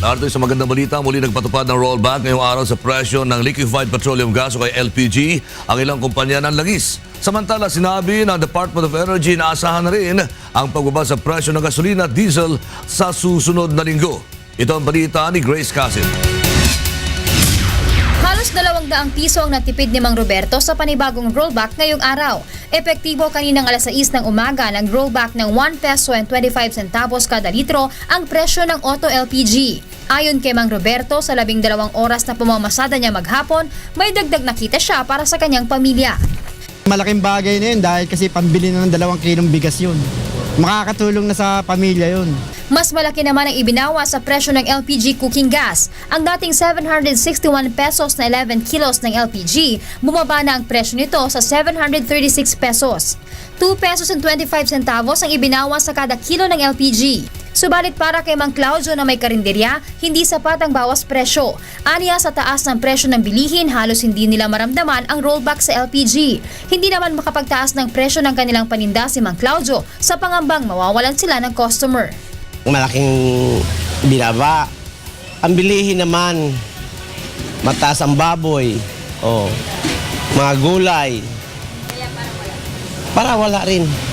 Narito sa magandang balita, muli nagpatupad ng rollback ngayong araw sa presyo ng liquefied petroleum gas o kay LPG ang ilang kumpanya ng langis. Samantala, sinabi ng Department of Energy na asahan na rin ang pagbaba sa presyo ng gasolina at diesel sa susunod na linggo. Ito ang balita ni Grace Casin. Halos 200 piso ang natipid ni Mang Roberto sa panibagong rollback ngayong araw. Epektibo kaninang alas 6 ng umaga ng rollback ng 1 peso and 25 centavos kada litro ang presyo ng auto LPG. Ayon kay Mang Roberto, sa labing dalawang oras na pumamasada niya maghapon, may dagdag na kita siya para sa kanyang pamilya. Malaking bagay na yun dahil kasi pambili na ng dalawang kilong bigas yun. Makakatulong na sa pamilya yun. Mas malaki naman ang ibinawa sa presyo ng LPG cooking gas. Ang dating 761 pesos na 11 kilos ng LPG, bumaba na ang presyo nito sa 736 pesos. 2 pesos and 25 centavos ang ibinawa sa kada kilo ng LPG. Subalit para kay Mang Claudio na may karinderya, hindi sapat ang bawas presyo. Aniya sa taas ng presyo ng bilihin, halos hindi nila maramdaman ang rollback sa LPG. Hindi naman makapagtaas ng presyo ng kanilang paninda si Mang Claudio sa pangambang mawawalan sila ng customer. malaking binaba. Ang bilihin naman, mataas ang baboy, oh, mga gulay. Para wala rin.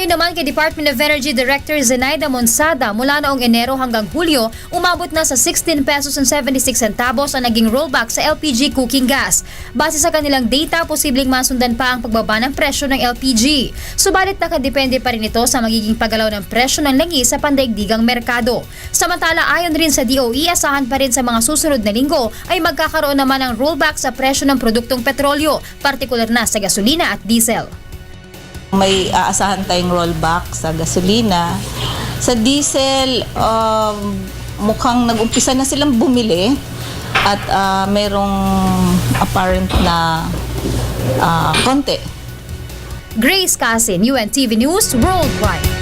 Ayon naman kay Department of Energy Director Zenaida Monsada, mula noong Enero hanggang Hulyo, umabot na sa 16 pesos and 76 centavos ang naging rollback sa LPG cooking gas. Base sa kanilang data, posibleng masundan pa ang pagbaba ng presyo ng LPG. Subalit nakadepende pa rin ito sa magiging paggalaw ng presyo ng langis sa pandaigdigang merkado. Samantala, ayon rin sa DOE, asahan pa rin sa mga susunod na linggo ay magkakaroon naman ng rollback sa presyo ng produktong petrolyo, partikular na sa gasolina at diesel. May aasahan tayong rollback sa gasolina. Sa diesel, um, mukhang nag-umpisa na silang bumili at ah, merong apparent na ah, konti. Grace Casin, UNTV News Worldwide.